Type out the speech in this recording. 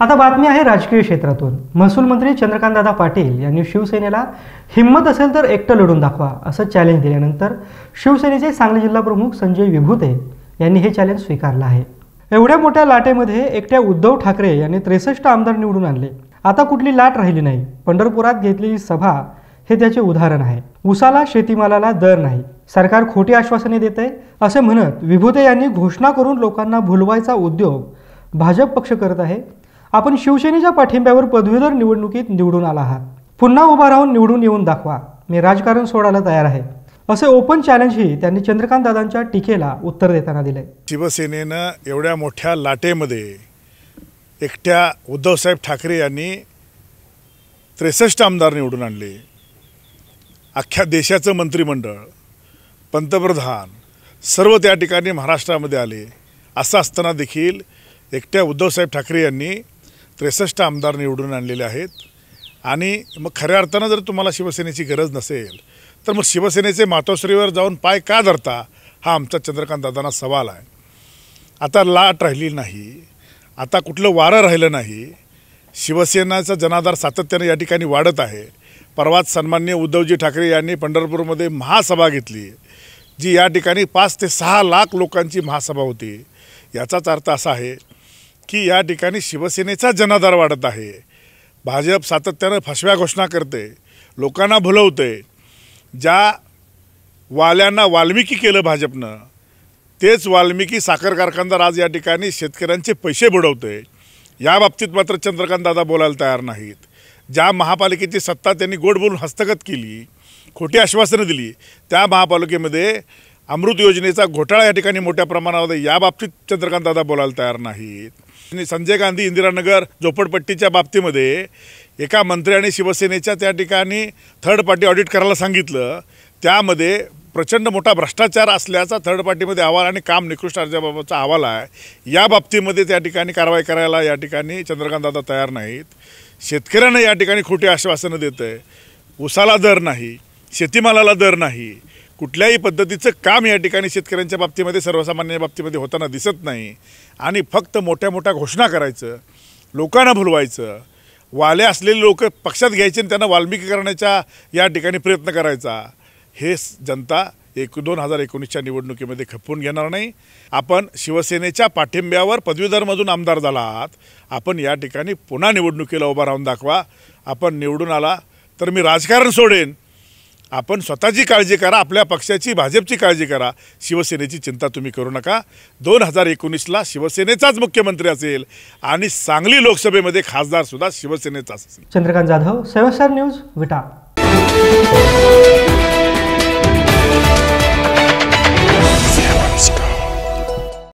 आता बातमी आहे राजकीय क्षेत्रातून. महसूल मंत्री चंद्रकांतदादा पाटील यांनी शिवसेनेला हिंमत असेल तर एकटं लढून दाखवा असं चॅलेंज दिल्यानंतर शिवसेनेचे सांगली जिल्हा प्रमुख संजय विभूते यांनी हे चॅलेंज स्वीकारलं आहे. एवढ्या मोठ्या लाटेमध्ये एकट्या उद्धव ठाकरे यांनी त्रेसष्ट आमदार निवडून आणले. आता कुठली लाट राहिली नाही. पंढरपुरात घेतलेली सभा हे त्याचे उदाहरण आहे. उसाला शेतीमालाला दर नाही. सरकार खोटी आश्वासने देते असे म्हणत विभूते यांनी घोषणा करून लोकांना भुलवायचा उद्योग भाजप पक्ष करत आहे. आपण शिवसेनेच्या पाठिंब्यावर पदवीधर निवडणुकीत निवडून आला आहात. पुन्हा उभा राहून निवडून येऊन दाखवा. मी राजकारण सोडायला तयार आहे. असे ओपन चॅलेंजही त्यांनी चंद्रकांत दादांच्या टीकेला उत्तर देताना दिले. शिवसेनेनं एवढ्या मोठ्या लाटेमध्ये एकट्या उद्धवसाहेब ठाकरे यांनी त्रेसष्ट आमदार निवडून आणले. अख्ख्या देशाचं मंत्रिमंडळ पंतप्रधान सर्व त्या ठिकाणी महाराष्ट्रामध्ये आले. असं असताना देखील एकट्या उद्धवसाहेब ठाकरे यांनी त्रेसष्ट आमदार निवडून आणलेले आहेत. आणि मग खऱ्या अर्थानं जर तुम्हाला शिवसेनेची गरज नसेल तर मग शिवसेनेचे मातोश्रीवर जाऊन पाय का धरता हा आमचा चंद्रकांत दादांना सवाल आहे. आता लाट राहिली नाही आता कुठलं वारं राहिलं नाही शिवसेनाचा जनाधार सातत्याने या ठिकाणी वाढत आहे. परवाच सन्मान्य उद्धवजी ठाकरे यांनी पंढरपूरमध्ये महासभा घेतली जी या ठिकाणी पाच ते सहा लाख लोकांची महासभा होती. याचाच अर्थ असा आहे की या ठिकाणी शिवसेनेचा जनाधार वाढत आहे. भाजप सातत्यानं फसव्या घोषणा करते लोकांना भुलवते. ज्या वाल्यांना वाल्मिकी केलं भाजपनं तेच वाल्मिकी साखर कारखानदार आज या ठिकाणी शेतकऱ्यांचे पैसे बुडवते. या बाबतीत मात्र चंद्रकांत दादा बोलायला तयार नाहीत. ज्या महापालिकेची सत्ता त्यांनी गोड बोलून हस्तगत केली खोटी आश्वासनं दिली त्या महापालिकेमध्ये अमृत योजनेचा घोटाळा या ठिकाणी मोठ्या प्रमाणामध्ये या बाबतीत चंद्रकांत दादा बोलायला तयार नाहीत. आणि संजय गांधी इंदिरानगर झोपडपट्टीच्या बाबतीमध्ये एका मंत्री आणि शिवसेनेच्या त्या ठिकाणी थर्ड पार्टी ऑडिट करायला सांगितलं. त्यामध्ये प्रचंड मोठा भ्रष्टाचार असल्याचा थर्ड पार्टीमध्ये अहवाल आणि काम निकृष्ट अर्जाबाबतचा अहवाल आहे. या बाबतीमध्ये त्या ठिकाणी कारवाई करायला या ठिकाणी चंद्रकांत दादा तयार नाहीत. शेतकऱ्यांना या ठिकाणी खोटी आश्वासनं देत आहे उसाला दर नाही. शेतीमालाला दर नाही. कुठल्याही पद्धतीचं काम या ठिकाणी शेतकऱ्यांच्या बाबतीमध्ये सर्वसामान्य बाबतीमध्ये होताना दिसत नाही. आणि फक्त मोठ्या मोठ्या घोषणा करायचं लोकांना भुलवायचं वाले असलेले लोक पक्षात घ्यायचे आणि त्यांना वाल्मिकी करण्याच्या या ठिकाणी प्रयत्न करायचा हे जनता एक दोन हजार एकोणीसच्या निवडणुकीमध्ये खपवून घेणार नाही. आपण शिवसेनेच्या पाठिंब्यावर पदवीधरमधून आमदार झाला आहात आपण या ठिकाणी पुन्हा निवडणुकीला उभा राहून दाखवा. आपण निवडून आला तर मी राजकारण सोडेन. आपण स्वतःची काळजी करा आपल्या पक्षाची भाजपची काळजी करा. शिवसेनेची चिंता तुम्ही करू नका. दोन हजार एकोणीसला शिवसेनेचाच मुख्यमंत्री असेल आणि सांगली लोकसभेमध्ये खासदारसुद्धा शिवसेनेचाच असेल. चंद्रकांत जाधव सेवस्टार न्यूज विटा.